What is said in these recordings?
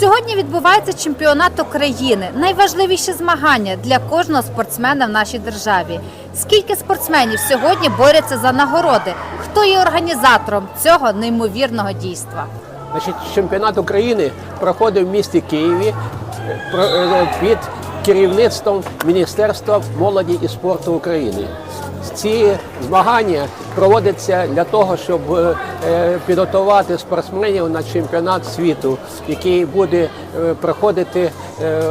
Сьогодні відбувається чемпіонат України, найважливіші змагання для кожного спортсмена в нашій державі. Скільки спортсменів сьогодні борються за нагороди? Хто є організатором цього неймовірного дійства? Значить, чемпіонат України проходив в місті Києві е, під керівництвом Міністерства молоді і спорту України. Ці змагання проводяться для того, щоб е, підготувати спортсменів на чемпіонат світу, який буде е, проходити е,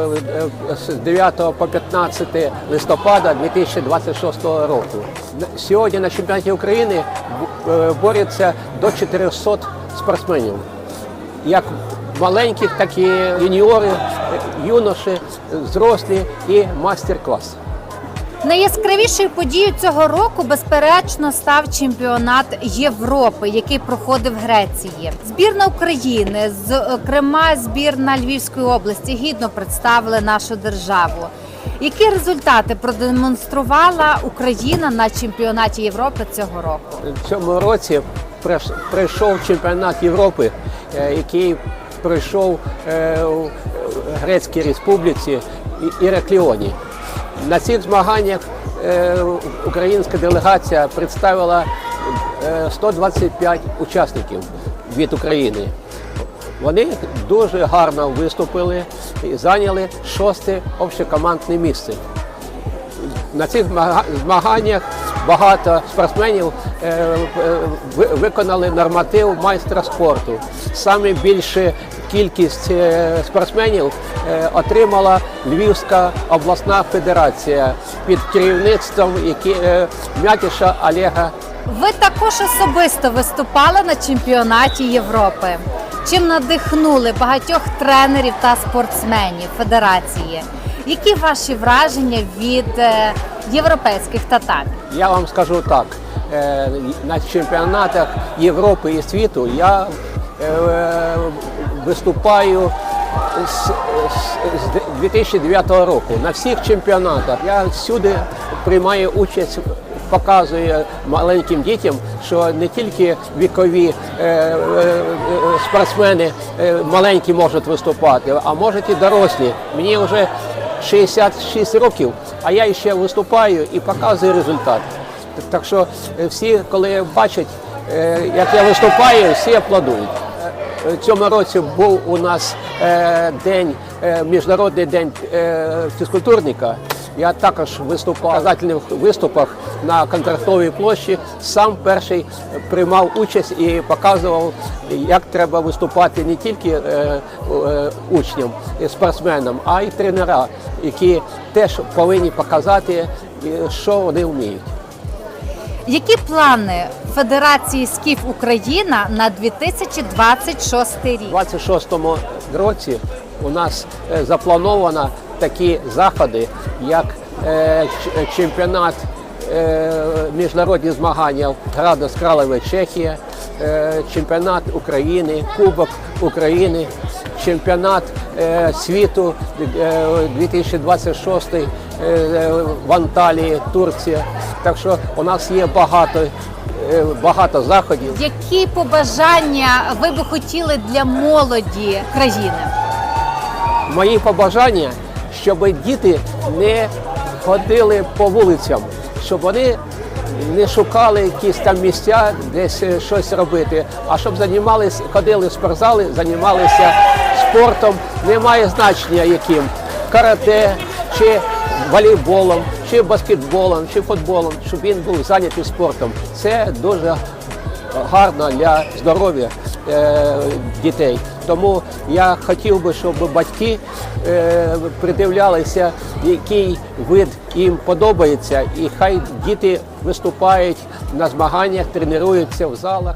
з 9 по 15 листопада 2026 року. Сьогодні на чемпіонаті України борються до 400 спортсменів як маленьких, так і юніори, юноші, зрослі і мастер-клас. Найяскравішою подією цього року, безперечно, став чемпіонат Європи, який проходив в Греції. Збірна України, зокрема збірна Львівської області, гідно представили нашу державу. Які результати продемонструвала Україна на чемпіонаті Європи цього року? В цьому році пройшов чемпіонат Європи, е, який пройшов е, у Грецькій Республіці Іракліоні. На цих змаганнях е, українська делегація представила е, 125 учасників від України. Вони дуже гарно виступили і зайняли шосте общекомандне місце. На цих змаганнях багато спортсменів е, е, ви- виконали норматив майстра спорту. Саме більше кількість е, спортсменів е, отримала Львівська обласна федерація під керівництвом е, М'ятіша Олега Ви також особисто виступали на чемпіонаті Європи. Чим надихнули багатьох тренерів та спортсменів федерації? Які ваші враження від європейських татамі? Я вам скажу так: на чемпіонатах Європи і світу я виступаю з, з- з 2009 року. На всіх чемпіонатах я всюди приймаю участь. Показує маленьким дітям, що не тільки вікові е, е, е, спортсмени е, маленькі можуть виступати, а можуть і дорослі. Мені вже 66 років, а я ще виступаю і показую результат. Так що всі, коли бачать, е, як я виступаю, всі аплодують. Е, цьому році був у нас е, день, е, міжнародний день фізкультурника. Я також виступав в показательних виступах на контрактовій площі. Сам перший приймав участь і показував, як треба виступати не тільки учням, спортсменам, а й тренера, які теж повинні показати, що вони вміють. Які плани Федерації Скіф Україна на 2026 рік? У 26-му році у нас е, заплановано такі заходи, як е, чемпіонат е, міжнародні змагання Градус Кралеве Чехія, чемпіонат України, Кубок України, чемпіонат е, світу е, 2026 е, в Анталії, Турція. Так що у нас є багато, е, багато заходів. Які побажання ви би хотіли для молоді країни? Мої побажання, щоб діти не ходили по вулицям, щоб вони не шукали якісь там місця, десь е, щось робити, а щоб займалися, ходили в спортзали, займалися спортом, немає значення яким карате чи волейболом, чи баскетболом, чи футболом, щоб він був зайнятий спортом. Це дуже гарно для здоров'я е, дітей. Тому я хотів би, щоб батьки е, придивлялися, який вид їм подобається, і хай діти виступають на змаганнях, тренуються в залах.